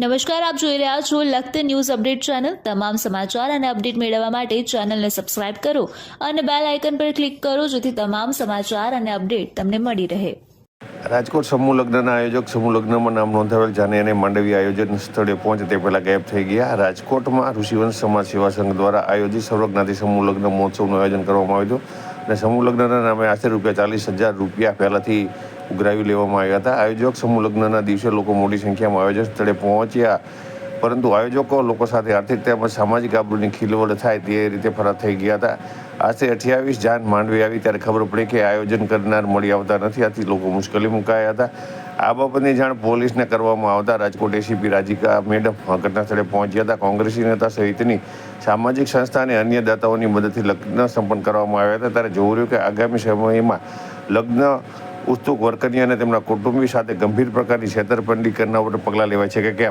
નમસ્કાર, આપ જોઈ રહ્યા છો લખત ન્યૂઝ અપડેટ ચેનલ. તમામ સમાચાર અને અપડેટ મેળવવા માટે ચેનલને સબસ્ક્રાઇબ કરો અને બેલ આઇકન પર ક્લિક કરો જેથી તમામ સમાચાર અને અપડેટ તમને મળી રહે. રાજકોટ સમૂહ લગ્નના આયોજક સમૂહ લગ્નમાં નામ નોંધાવેલ જાને અને માંડવી આયોજન સ્થળે પહોંચે તે પહેલાં ગાયબ થઈ ગયા. રાજકોટમાં ઋષિવંશ સમાજ સેવા સંઘ દ્વારા આયોજિત સર્વજ્ઞાતિ સમૂહ લગ્ન મહોત્સવનું આયોજન કરવામાં આવ્યું હતું. અને સમૂહ લગ્નના નામે આશરે રૂપિયા ચાલીસ હજાર રૂપિયા પહેલાથી ઉઘરાવી લેવામાં આવ્યા હતા. આયોજક સમૂહ લગ્નના દિવસે લોકો મોટી સંખ્યામાં આયોજન સ્થળે પહોંચ્યા. પરંતુ આયોજકો લોકો સાથે આર્થિક તેમજ સામાજિક આબરૂની ખીલવડ થાય તે રીતે ફરાર થઈ ગયા હતા. આશરે અઠ્યાવીસ જાન માંડવી આવી ત્યારે ખબર પડી કે આયોજન કરનાર મળી આવતા નથી. આથી લોકો મુશ્કેલી મુકાયા હતા. આ બાબતની જાણ પોલીસને કરવામાં આવતા રાજકોટ એસીપી રાજીકા મેડમ ઘટના સ્થળે પહોંચ્યા હતા. કોંગ્રેસી નેતા સહિતની સામાજિક સંસ્થા અને અન્ય દાતાઓની મદદથી લગ્ન સંપન્ન કરવામાં આવ્યા હતા. ત્યારે જોવું રહ્યું કે આગામી સમયમાં લગ્ન ઉત્સુક વર્કરની અને તેમના કુટુંબી સાથે ગંભીર પ્રકારની છેતરપિંડી કરનાર પગલાં લેવાય છે કે કેમ?